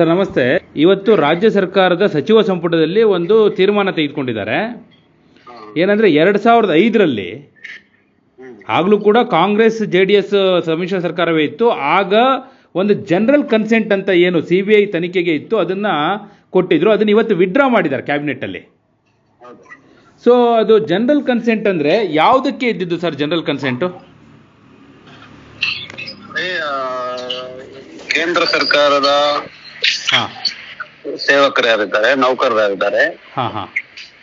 Sir, ನಮಸ್ತೆ. ಇವತ್ತು ರಾಜ್ಯ ಸರ್ಕಾರದ ಸಚಿವ ಸಂಪುಟದಲ್ಲಿ ಒಂದು ತೀರ್ಮಾನ ತೆಗೆದುಕೊಂಡಿದ್ದಾರೆ. ಏನಂದ್ರೆ ಎರಡ್ ಸಾವಿರದ ಐದರಲ್ಲಿ ಆಗಲೂ ಕೂಡ ಕಾಂಗ್ರೆಸ್, ಜೆ ಡಿ ಎಸ್ ಸಮ್ಮಿಶ್ರ ಸರ್ಕಾರವೇ ಇತ್ತು. ಆಗ ಒಂದು ಜನರಲ್ ಕನ್ಸೆಂಟ್ ಅಂತ ಏನು ಸಿ ಬಿ ಐ ತನಿಖೆಗೆ ಇತ್ತು, ಅದನ್ನ ಕೊಟ್ಟಿದ್ರು. ಅದನ್ನ ಇವತ್ತು ವಿಡ್ರಾ ಮಾಡಿದ್ದಾರೆ ಕ್ಯಾಬಿನೆಟ್ ಅಲ್ಲಿ. ಸೊ ಅದು ಜನರಲ್ ಕನ್ಸೆಂಟ್ ಅಂದ್ರೆ ಯಾವುದಕ್ಕೆ ಇದ್ದಿದ್ದು ಸರ್ ಜನರಲ್ ಕನ್ಸೆಂಟು? ಕೇಂದ್ರ ಸರ್ಕಾರದ ಸೇವಕರು ಯಾರಿದ್ದಾರೆ ನೌಕರರು ಯಾರಿದ್ದಾರೆ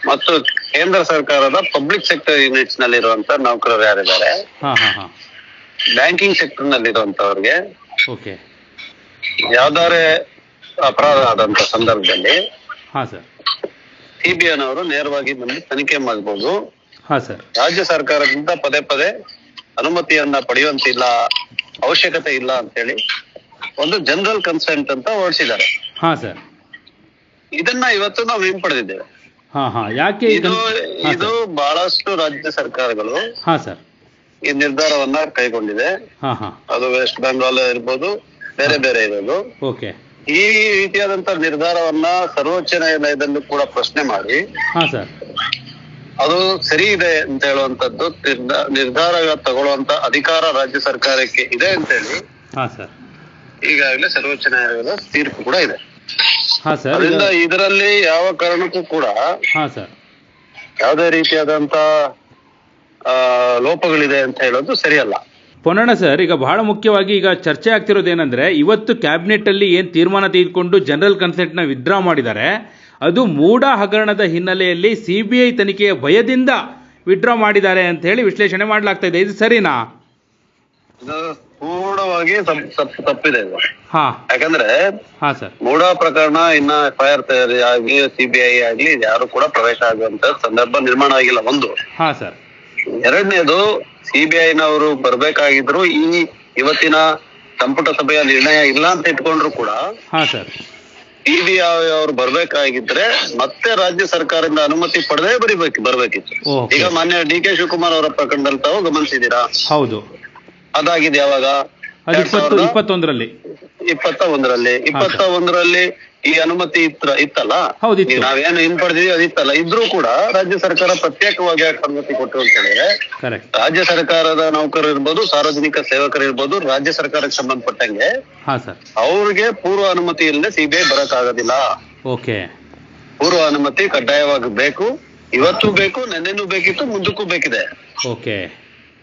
ಮತ್ತು ಕೇಂದ್ರ ಸರ್ಕಾರದ ಪಬ್ಲಿಕ್ ಸೆಕ್ಟರ್ ಯೂನಿಟ್ಸ್ ನಲ್ಲಿರುವಂತ ನೌಕರರು ಯಾರಿದ್ದಾರೆ? ಬ್ಯಾಂಕಿಂಗ್ ಸೆಕ್ಟರ್ ನಲ್ಲಿರುವಂತವ್ರಿಗೆ. ಓಕೆ. ಯಾವ್ದಾರೆ ಅಪರಾಧ ಆದಂತ ಸಂದರ್ಭದಲ್ಲಿ ಹಾ ಅವರು ನೇರವಾಗಿ ಬಂದು ತನಿಖೆ ಮಾಡಬಹುದು ರಾಜ್ಯ ಸರ್ಕಾರದಿಂದ ಪದೇ ಪದೇ ಅನುಮತಿಯನ್ನ ಪಡೆಯುವಂತಿಲ್ಲ ಅವಶ್ಯಕತೆ ಇಲ್ಲ ಅಂತ ಹೇಳಿ ಒಂದು ಜನರಲ್ ಕನ್ಸೆಂಟ್ ಅಂತ ಹೊರಡಿಸಿದ್ದಾರೆ. ಹಾ ಸರ್ ಇದನ್ನ ಇವತ್ತು ನಾವು ಹಿಂಪಡೆದಿದ್ದೇವೆ ಹಾ ಹಾ. ಯಾಕೆ ಇದು ಇದು ಬಹಳಷ್ಟು ರಾಜ್ಯ ಸರ್ಕಾರಗಳು ಹಾ ಸರ್ ಈ ನಿರ್ಧಾರವನ್ನ ಕೈಗೊಂಡಿದೆ. ಹಾ ಹಾ. ಅದು ವೆಸ್ಟ್ ಬೆಂಗಾಲ್ ಇರ್ಬೋದು ಬೇರೆ ಬೇರೆ ಇರೋದು. ಓಕೆ. ಈ ರೀತಿಯಾದಂತ ನಿರ್ಧಾರವನ್ನ ಸರ್ವೋಚ್ಚ ನ್ಯಾಯಾಲಯದಲ್ಲೂ ಕೂಡ ಪ್ರಶ್ನೆ ಮಾಡಿ. ಹಾ ಸರ್ ಅದು ಸರಿ ಇದೆ ಅಂತ ಹೇಳುವಂತದ್ದು ನಿರ್ಧ- ನಿರ್ಧಾರ ತಗೊಳ್ಳುವಂತ ಅಧಿಕಾರ ರಾಜ್ಯ ಸರ್ಕಾರಕ್ಕೆ ಇದೆ ಅಂತೇಳಿ ಹಾ ಸರ್ ಈಗಾಗಲೇ ಸರ್ವೋಚ್ಚ ನ್ಯಾಯಾಲಯದ ತೀರ್ಪು ಕೂಡ ಇದೆ. ಹಾ ಸರ್ ಅದರಿಂದ ಇದರಲ್ಲಿ ಯಾವ ಕಾರಣಕ್ಕೂ ಕೂಡ ಹಾ ಸರ್. ಯಾವುದೇ ರೀತಿಯಾದಂತ ಲೋಪಗಳಿದೆ ಅಂತ ಹೇಳೋದು ಸರಿಯಲ್ಲ. ಪೊನ್ನಣ್ಣ ಸರ್ ಈಗ ಬಹಳ ಮುಖ್ಯವಾಗಿ ಈಗ ಚರ್ಚೆ ಆಗ್ತಿರೋದು ಏನಂದ್ರೆ ಇವತ್ತು ಕ್ಯಾಬಿನೆಟ್ ಅಲ್ಲಿ ಏನು ತೀರ್ಮಾನ ತೆಗೆದುಕೊಂಡು ಜನರಲ್ ಕನ್ಸೆಂಟ್ನ ವಿತ್ಡ್ರಾ ಮಾಡಿದ್ದಾರೆ ಅದು ಮೂಡ ಹಗರಣದ ಹಿನ್ನೆಲೆಯಲ್ಲಿ ಸಿಬಿಐ ಬಿ ಐ ತನಿಖೆಯ ಭಯದಿಂದ ವಿತ್ಡ್ರಾ ಮಾಡಿದ್ದಾರೆ ಅಂತ ಹೇಳಿ ವಿಶ್ಲೇಷಣೆ ಮಾಡಲಾಗ್ತಾ ಇದೆ. ಇದು ಸರಿನಾ? ಇದು ಪೂರ್ಣವಾಗಿ ತಪ್- ತಪ್- ತಪ್ಪಿದೆ ಇದು. ಯಾಕಂದ್ರೆ ಮೂಢ ಪ್ರಕರಣ ಇನ್ನ ಎಫ್ ಐ ಆರ್ ತಯಾರಿ ಆಗ್ಲಿ ಸಿಬಿಐ ಆಗ್ಲಿ ಯಾರು ಕೂಡ ಪ್ರವೇಶ ಆಗುವಂತ ಸಂದರ್ಭ ನಿರ್ಮಾಣ ಆಗಿಲ್ಲ. ಒಂದು. ಎರಡನೇದು ಸಿಬಿಐ ನವರು ಬರ್ಬೇಕಾಗಿದ್ರು ಈ ಇವತ್ತಿನ ಸಂಪುಟ ಸಭೆಯ ನಿರ್ಣಯ ಇಲ್ಲ ಅಂತ ಇಟ್ಕೊಂಡ್ರು ಕೂಡ ಸಿಬಿಐ ಅವರು ಬರ್ಬೇಕಾಗಿದ್ರೆ ಮತ್ತೆ ರಾಜ್ಯ ಸರ್ಕಾರದಿಂದ ಅನುಮತಿ ಪಡೆದೇ ಬರಿಬೇಕು ಬರ್ಬೇಕಿತ್ತು. ಈಗ ಮಾನ್ಯ ಡಿ ಕೆ ಶಿವಕುಮಾರ್ ಅವರ ಪ್ರಕರಣದಲ್ಲಿ ತಾವು ಗಮನಿಸಿದೀರಾ ಹೌದು. ಅದಾಗಿದೆ ಯಾವಾಗ? ಅದು ಇಪ್ಪತ್ತು ಇಪ್ಪತ್ತೊಂದರಲ್ಲಿ. ಇಪ್ಪತ್ತ ಒಂದರಲ್ಲಿ ಇಪ್ಪತ್ತ ಒಂದರಲ್ಲಿ ಈ ಅನುಮತಿ ಇತ್ತ ಇತ್ತಲ್ಲ? ನಾವೇನು ಹಿಂಪಡೆದಿವಿ ಅದಿತ್ತಲ್ಲ ಇದ್ರೂ ಕೂಡ ರಾಜ್ಯ ಸರ್ಕಾರ ಪ್ರತ್ಯೇಕವಾಗಿ ಯಾಕೆ ಅನುಮತಿ ಕೊಟ್ಟು ಅಂತ ಹೇಳಿದ್ರೆ ರಾಜ್ಯ ಸರ್ಕಾರದ ನೌಕರರು ಇರ್ಬೋದು ಸಾರ್ವಜನಿಕ ಸೇವಕರು ಇರ್ಬೋದು ರಾಜ್ಯ ಸರ್ಕಾರಕ್ಕೆ ಸಂಬಂಧಪಟ್ಟಂಗೆ ಅವ್ರಿಗೆ ಪೂರ್ವ ಅನುಮತಿ ಇಲ್ಲದೆ ಸಿಬಿಐ ಬರಕ್ ಆಗೋದಿಲ್ಲ ಓಕೆ. ಪೂರ್ವ ಅನುಮತಿ ಕಡ್ಡಾಯವಾಗಿ ಬೇಕು. ಇವತ್ತು ಬೇಕು ನೆನ್ನೆನೂ ಬೇಕಿತ್ತು ಮುಂದಕ್ಕೂ ಬೇಕಿದೆ. ಓಕೆ.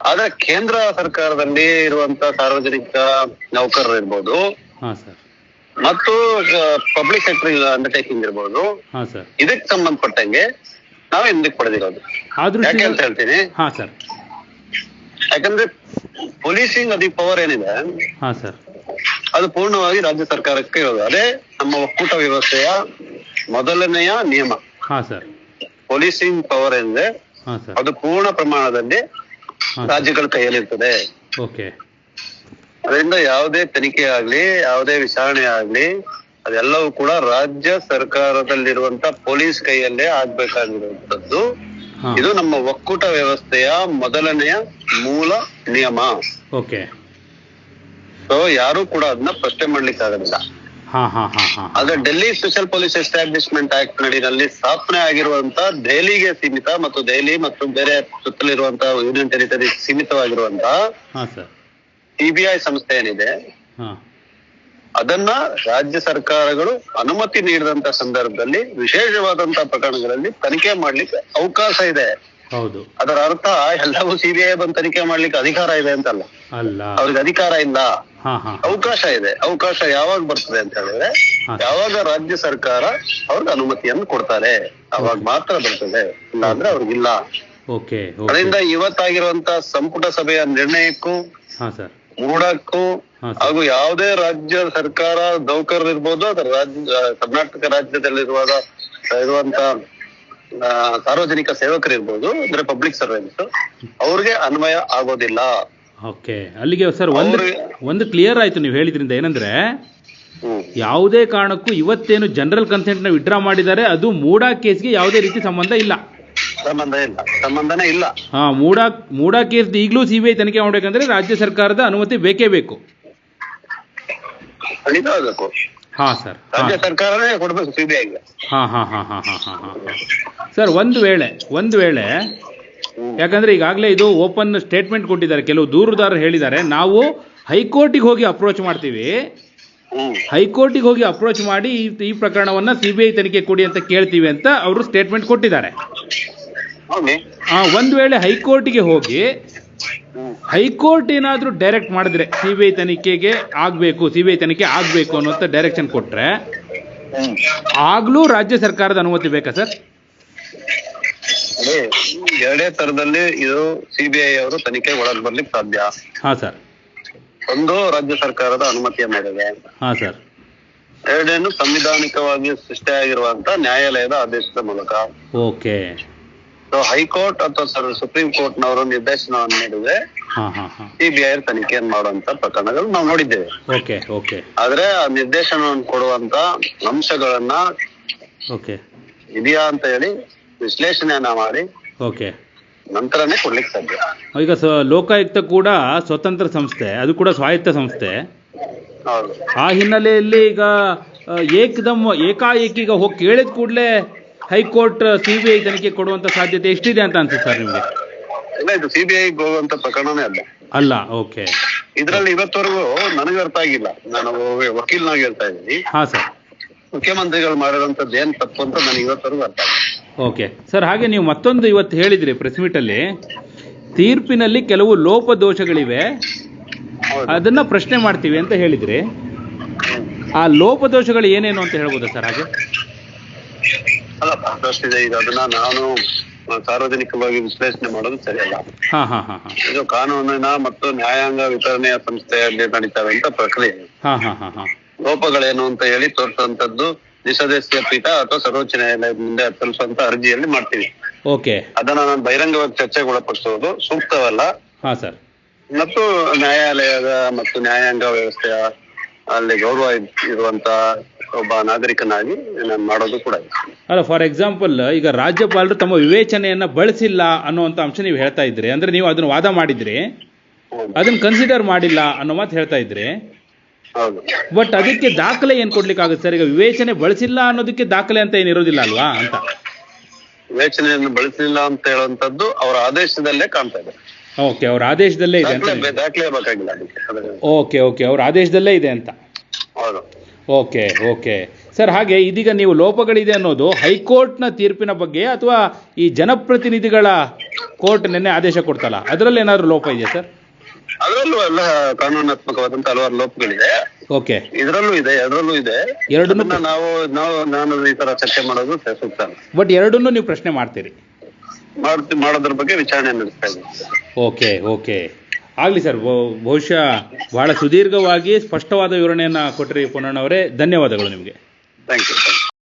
ಆದ್ರೆ ಕೇಂದ್ರ ಸರ್ಕಾರದಲ್ಲಿ ಇರುವಂತ ಸಾರ್ವಜನಿಕ ನೌಕರರು ಇರ್ಬೋದು. ಹಾ ಸರ್. ಮತ್ತು ಪಬ್ಲಿಕ್ ಸೆಕ್ಟರ್ ಅಂಡರ್ಟೇಕಿಂಗ್ ಇರ್ಬೋದು. ಹಾ ಸರ್. ಇದಕ್ಕೆ ಸಂಬಂಧಪಟ್ಟಂಗೆ ನಾವು ಹಿಂದಕ್ಕೆ ಪಡೆದಿರೋದು. ಆದ್ರೂ ಯಾಕೆ ಅಂತ ಹೇಳ್ತೀನಿ? ಹಾ ಸರ್. ಯಾಕಂದ್ರೆ ಪೊಲೀಸಿಂಗ್ ಅದಿ ಪವರ್ ಏನಿದೆ? ಹಾ ಸರ್. ಅದು ಪೂರ್ಣವಾಗಿ ರಾಜ್ಯ ಸರ್ಕಾರಕ್ಕೆ ಇರೋದು. ಅದೇ ನಮ್ಮ ಒಕ್ಕೂಟ ವ್ಯವಸ್ಥೆಯ ಮೊದಲನೆಯ ನಿಯಮ. ಹಾ ಸರ್. ಪೊಲೀಸಿಂಗ್ ಪವರ್ ಏನಿದೆ? ಹಾ ಸರ್. ಅದು ಪೂರ್ಣ ಪ್ರಮಾಣದಲ್ಲಿ ರಾಜ್ಯಗಳ ಕೈಯಲ್ಲಿರ್ತದೆ ಓಕೆ. ಅದರಿಂದ ಯಾವುದೇ ತನಿಖೆ ಆಗ್ಲಿ ಯಾವುದೇ ವಿಚಾರಣೆ ಆಗ್ಲಿ ಅದೆಲ್ಲವೂ ಕೂಡ ರಾಜ್ಯ ಸರ್ಕಾರದಲ್ಲಿರುವಂತ ಪೊಲೀಸ್ ಕೈಯಲ್ಲೇ ಆಗ್ಬೇಕಾಗಿರುವಂತದ್ದು ಇದು ನಮ್ಮ ಒಕ್ಕೂಟ ವ್ಯವಸ್ಥೆಯ ಮೊದಲನೆಯ ಮೂಲ ನಿಯಮ. ಓಕೆ. ಸೊ ಯಾರು ಕೂಡ ಅದನ್ನ ಪ್ರಶ್ನೆ ಮಾಡ್ಲಿಕ್ಕೆ ಆಗೋದಿಲ್ಲ ಆದ್ರೆ Delhi special police establishment act ನಡಿನಲ್ಲಿ ಸ್ಥಾಪನೆ ಆಗಿರುವಂತ ದೆಹಲಿಗೆ ಸೀಮಿತ ಮತ್ತು ದೆಹಲಿ ಮತ್ತು ಬೇರೆ ಸುತ್ತಲಿರುವಂತ ಯೂನಿಯನ್ ಟೆರಿಟರಿ ಸೀಮಿತವಾಗಿರುವಂತ ಹಾ ಸರ್. ಸಿಬಿಐ ಸಂಸ್ಥೆ ಏನಿದೆ ಅದನ್ನ ರಾಜ್ಯ ಸರ್ಕಾರಗಳು ಅನುಮತಿ ನೀಡಿದಂತ ಸಂದರ್ಭದಲ್ಲಿ ವಿಶೇಷವಾದಂತ ಪ್ರಕರಣಗಳಲ್ಲಿ ತನಿಖೆ ಮಾಡ್ಲಿಕ್ಕೆ ಅವಕಾಶ ಇದೆ. ಹೌದು. ಅದರ ಅರ್ಥ ಎಲ್ಲವೂ ಸಿಬಿಐ ಬಂದು ತನಿಖೆ ಮಾಡ್ಲಿಕ್ಕೆ ಅಧಿಕಾರ ಇದೆ ಅಂತಲ್ಲ. ಅವ್ರಿಗೆ ಅಧಿಕಾರ ಇಲ್ಲ. ಅವಕಾಶ ಇದೆ. ಅವಕಾಶ ಯಾವಾಗ ಬರ್ತದೆ ಅಂತ ಹೇಳಿದ್ರೆ ಯಾವಾಗ ರಾಜ್ಯ ಸರ್ಕಾರ ಅವ್ರಿಗೆ ಅನುಮತಿಯನ್ನು ಕೊಡ್ತಾರೆ. ಅವಾಗ ಮಾತ್ರ ಬರ್ತದೆ. ಇಲ್ಲಾಂದ್ರೆ ಅವ್ರಿಗಿಲ್ಲ ಅದರಿಂದ ಇವತ್ತಾಗಿರುವಂತ ಸಂಪುಟ ಸಭೆಯ ನಿರ್ಣಯಕ್ಕೂ ಮೂಡಕ್ಕೂ ಹಾಗೂ ಯಾವುದೇ ರಾಜ್ಯ ಸರ್ಕಾರ ನೌಕರರು ಇರ್ಬೋದು ಅದರ ರಾಜ್ಯ ಕರ್ನಾಟಕ ರಾಜ್ಯದಲ್ಲಿರುವ ಇರುವಂತ ಸಾರ್ವಜನಿಕ ಸೇವಕರಿರ್ಬೋದು ಅಂದ್ರೆ ಪಬ್ಲಿಕ್ ಸರ್ವೆಂಟ್ಸ್ ಅವ್ರಿಗೆ ಅನ್ವಯ ಆಗೋದಿಲ್ಲ. ಓಕೆ ಅಲ್ಲಿಗೆ ಸರ್ ಒಂದು ಒಂದು ಕ್ಲಿಯರ್ ಆಯ್ತು ನೀವು ಹೇಳಿದ್ರಿಂದ ಏನಂದ್ರೆ ಯಾವುದೇ ಕಾರಣಕ್ಕೂ ಇವತ್ತೇನು ಜನರಲ್ ಕನ್ಸೆಂಟ್ನ ವಿಡ್ರಾ ಮಾಡಿದ್ದಾರೆ ಅದು ಮೂಡಾ ಕೇಸ್ಗೆ ಯಾವುದೇ ರೀತಿ ಸಂಬಂಧ ಇಲ್ಲ. ಸಂಬಂಧ ಇಲ್ಲ. ಸಂಬಂಧನೇ ಇಲ್ಲ. ಹಾ ಮೂಡಾ ಮೂಡಾ ಕೇಸ್ ಈಗಲೂ ಸಿ ಬಿ ಐ ತನಿಖೆ ಮಾಡಬೇಕಂದ್ರೆ ರಾಜ್ಯ ಸರ್ಕಾರದ ಅನುಮತಿ ಬೇಕೇ ಬೇಕು. ಹಾ ಆಗಬೇಕು ಹಾಂ ಸರ್. ರಾಜ್ಯ ಸರ್ಕಾರನೇ ಕೊಡ್ಬೇಕು ಸಿಬಿಐಗೆ ಹಾ ಹಾ ಹಾ ಹಾಂ ಹಾಂ ಹಾಂ. ಸರ್ ಒಂದು ವೇಳೆ ಒಂದು ವೇಳೆ ಯಾಕಂದ್ರೆ ಈಗಾಗಲೇ ಇದು ಓಪನ್ ಸ್ಟೇಟ್ಮೆಂಟ್ ಕೊಟ್ಟಿದ್ದಾರೆ. ಕೆಲವು ದೂರುದಾರರು ಹೇಳಿದ್ದಾರೆ ನಾವು ಹೈಕೋರ್ಟಿಗೆ ಹೋಗಿ ಅಪ್ರೋಚ್ ಮಾಡ್ತೀವಿ. ಹೈಕೋರ್ಟಿಗೆ ಹೋಗಿ ಅಪ್ರೋಚ್ ಮಾಡಿ ಈ ಪ್ರಕರಣವನ್ನ ಸಿಬಿಐ ತನಿಖೆ ಕೊಡಿ ಅಂತ ಕೇಳ್ತೀವಿ ಅಂತ ಅವರು ಸ್ಟೇಟ್ಮೆಂಟ್ ಕೊಟ್ಟಿದ್ದಾರೆ. ಒಂದ್ ವೇಳೆ ಹೈಕೋರ್ಟಿಗೆ ಹೋಗಿ ಹೈಕೋರ್ಟ್ ಏನಾದರೂ ಡೈರೆಕ್ಟ್ ಮಾಡಿದ್ರೆ ಸಿಬಿಐ ತನಿಖೆಗೆ ಆಗಬೇಕು ಸಿಬಿಐ ತನಿಖೆ ಆಗಬೇಕು ಅನ್ನೋಂಥ ಡೈರೆಕ್ಷನ್ ಕೊಟ್ರೆ ಆಗಲೂ ರಾಜ್ಯ ಸರ್ಕಾರದ ಅನುಮತಿ ಬೇಕಾ ಸರ್? ಎರಡೇ ತರದಲ್ಲಿ ಇದು ಸಿಬಿಐ ಅವರು ತನಿಖೆ ಒಳಗ್ ಬರ್ಲಿಕ್ಕೆ ಸಾಧ್ಯ. ಹಾಂ ಸರ್. ಒಂದು ರಾಜ್ಯ ಸರ್ಕಾರದ ಅನುಮತಿಯ ಮೇರೆಗೆ ಹಾಂ ಸರ್. ಎರಡೇನು ಸಂವಿಧಾನಿಕವಾಗಿ ಸೃಷ್ಟಿಯಾಗಿರುವಂತ ನ್ಯಾಯಾಲಯದ ಆದೇಶದ ಮೂಲಕ. ಓಕೆ. ಸೊ ಹೈಕೋರ್ಟ್ ಅಥವಾ ಸರ್ ಸುಪ್ರೀಂ ಕೋರ್ಟ್ ನವರು ನಿರ್ದೇಶನವನ್ನು ನೀಡಿದ್ರೆ ಸಿಬಿಐ ತನಿಖೆಯನ್ನು ಮಾಡುವಂತ ಪ್ರಕರಣಗಳು ನಾವು ನೋಡಿದ್ದೇವೆ. Okay okay. ಆದ್ರೆ ಆ ನಿರ್ದೇಶನವನ್ನು ಕೊಡುವಂತ ಅಂಶಗಳನ್ನ ಓಕೆ. ಇದೆಯಾ ಅಂತ ಹೇಳಿ ವಿಶ್ಲೇಷಣೆಯನ್ನ ಮಾಡಿ ಓಕೆ. ನಂತರನೇ ಕೊಡ್ಲಿಕ್ಕೆ ಸಾಧ್ಯ. ಈಗ ಲೋಕಾಯುಕ್ತ ಕೂಡ ಸ್ವತಂತ್ರ ಸಂಸ್ಥೆ ಅದು ಕೂಡ ಸ್ವಾಯತ್ತ ಸಂಸ್ಥೆ. ಆ ಹಿನ್ನೆಲೆಯಲ್ಲಿ ಈಗ ಏಕದಮ್ ಏಕಾಏಕಿ ಈಗ ಹೋಗಿ ಕೇಳಿದ ಕೂಡಲೇ ಹೈಕೋರ್ಟ್ ಸಿಬಿಐ ತನಿಖೆ ಕೊಡುವಂತ ಸಾಧ್ಯತೆ ಎಷ್ಟಿದೆ ಅಂತ ಅನ್ಸುತ್ತೆ ಸರ್ ನಿಮಗೆ? ಇಲ್ಲ ಇದು ಸಿಬಿಐ ಹೋಗುವಂತ ಪ್ರಕರಣನೇ ಅಲ್ಲ. ಅಲ್ಲ ಓಕೆ. ಇದ್ರಲ್ಲಿ ಇವತ್ತವರೆಗೂ ನನಗೆ ಅರ್ಥ ಆಗಿಲ್ಲ. ನಾನು ವಕೀಲನಾಗಿ ಹೇಳ್ತಾ ಇದ್ದೀನಿ. ಹಾ ಸರ್. ಮುಖ್ಯಮಂತ್ರಿಗಳು ಮಾಡಿರೋಂಥದ್ದು ಏನ್ ತಪ್ಪು ಅಂತ ನನಗೆ ಇವತ್ತವರೆಗೂ ಅರ್ಥ ಆಗಿಲ್ಲ. ಓಕೆ ಸರ್ ಹಾಗೆ ನೀವು ಮತ್ತೊಂದು ಇವತ್ತು ಹೇಳಿದ್ರಿ ಪ್ರೆಸ್ ಮೀಟಲ್ಲಿ ತೀರ್ಪಿನಲ್ಲಿ ಕೆಲವು ಲೋಪ ದೋಷಗಳಿವೆ ಅದನ್ನ ಪ್ರಶ್ನೆ ಮಾಡ್ತೀವಿ ಅಂತ ಹೇಳಿದ್ರಿ. ಆ ಲೋಪ ದೋಷಗಳು ಏನೇನು ಅಂತ ಹೇಳ್ಬೋದಾ ಸರ್ ಹಾಗೆ? ಅಲ್ಲ ಈಗ ಅದನ್ನ ನಾನು ಸಾರ್ವಜನಿಕವಾಗಿ ವಿಶ್ಲೇಷಣೆ ಮಾಡೋದು ಸರಿಯಲ್ಲ. ಇದು ಕಾನೂನಿನ ಮತ್ತು ನ್ಯಾಯಾಂಗ ವಿತರಣೆಯ ಸಂಸ್ಥೆಯಲ್ಲಿ ಪ್ರಕ್ರಿಯೆ. ಹಾಂ ಹಾಂ ಹಾಂ ಲೋಪಗಳೇನು ಅಂತ ಹೇಳಿ ತೋರಿಸುವಂತದ್ದು ದ್ವಿಸದಸ್ಯ ಪೀಠ ಅಥವಾ ಸರ್ವೋಚ್ಚ ನ್ಯಾಯಾಲಯದ ಮುಂದೆ ಸಲ್ಲಿಸುವಂತ ಅರ್ಜಿಯಲ್ಲಿ ಮಾಡ್ತೀವಿ. ಓಕೆ. ಅದನ್ನ ನಾನು ಬಹಿರಂಗವಾಗಿ ಚರ್ಚೆಗೆ ಒಳಪಡಿಸುವುದು ಸೂಕ್ತವಲ್ಲ? ಹಾ ಸರ್. ಮತ್ತು ನ್ಯಾಯಾಲಯದ ಮತ್ತು ನ್ಯಾಯಾಂಗ ವ್ಯವಸ್ಥೆಯ ಅಲ್ಲಿ ಗೌರವ ಇರುವಂತ ಒಬ್ಬ ನಾಗರಿಕನಾಗಿ ನಾನು ಮಾಡೋದು ಕೂಡ. ಅಲ್ಲ ಫಾರ್ ಎಕ್ಸಾಂಪಲ್ ಈಗ ರಾಜ್ಯಪಾಲರು ತಮ್ಮ ವಿವೇಚನೆಯನ್ನ ಬಳಸಿಲ್ಲ ಅನ್ನುವಂತ ಅಂಶ ನೀವು ಹೇಳ್ತಾ ಇದ್ರಿ ಅಂದ್ರೆ ನೀವು ಅದನ್ನ ವಾದ ಮಾಡಿದ್ರಿ ಅದನ್ನ ಕನ್ಸಿಡರ್ ಮಾಡಿಲ್ಲ ಅನ್ನೋ ಮಾತು ಹೇಳ್ತಾ ಇದ್ರಿ ಬಟ್ ಅದಕ್ಕೆ ದಾಖಲೆ ಏನ್ ಕೊಡ್ಲಿಕ್ಕಾಗುತ್ತೆ ಸರ್? ಈಗ ವಿವೇಚನೆ ಬಳಸಿಲ್ಲ ಅನ್ನೋದಕ್ಕೆ ದಾಖಲೆ ಅಂತ ಏನಿರೋದಿಲ್ಲ ಅಲ್ವಾ ಅಂತ? ವಿವೇಚನೆಯನ್ನು ಬಳಸಲಿಲ್ಲ ಅಂತ ಹೇಳುವಂತದ್ದು ಅವರ ಆದೇಶದಲ್ಲೇ ಕಾಣ್ತಾ ಇದೆ. ಓಕೆ ಅವ್ರ ಆದೇಶದಲ್ಲೇ ಇದೆ ಅಂತ ದಾಖಲೆ ದಾಖಲೆ ಬೇಕಾಗಿಲ್ಲ ಅದಕ್ಕೆ. ಓಕೆ ಓಕೆ ಅವ್ರ ಆದೇಶದಲ್ಲೇ ಇದೆ ಅಂತ. ಹೌದು. ಓಕೆ ಓಕೆ ಸರ್ ಹಾಗೆ ಇದೀಗ ನೀವು ಲೋಪಗಳಿದೆ ಅನ್ನೋದು ಹೈಕೋರ್ಟ್ನ ತೀರ್ಪಿನ ಬಗ್ಗೆ ಅಥವಾ ಈ ಜನಪ್ರತಿನಿಧಿಗಳ ಕೋರ್ಟ್ ನಿನ್ನೆ ಆದೇಶ ಕೊಡ್ತಲ್ಲ? ಅದರಲ್ಲಿ ಏನಾದ್ರು ಲೋಪ ಇದೆಯಾ ಸರ್? ಅದರಲ್ಲೂ ಎಲ್ಲ ಕಾನೂನಾತ್ಮಕವಾದಂತ ಹಲವಾರು ಲೋಪಗಳಿದೆ ಓಕೆ ಇದರಲ್ಲೂ ಇದೆ ಅದರಲ್ಲೂ ಇದೆ. ಎರಡನ್ನೂ ಅದನ್ನ ನಾವು ನಾವು ನಾನು ಈ ತರ ಚರ್ಚೆ ಮಾಡೋದು ಸೂಕ್ತ. ಬಟ್ ಎರಡನ್ನೂ ನೀವು ಪ್ರಶ್ನೆ ಮಾಡ್ತೀರಿ. ಮಾಡ್ತಿ ಮಾಡೋದ್ರ ಬಗ್ಗೆ ವಿಚಾರಣೆ ನಡೆಸ್ತಾ ಇದ್ದೀವಿ. ಓಕೆ ಓಕೆ ಆಗಲಿ ಸರ್ ಬಹುಶಃ ಬಹಳ ಸುದೀರ್ಘವಾಗಿ ಸ್ಪಷ್ಟವಾದ ವಿವರಣೆಯನ್ನು ಕೊಟ್ಟರಿ ಪುನಣ್ಣವರೇ ಧನ್ಯವಾದಗಳು ನಿಮಗೆ. Thank you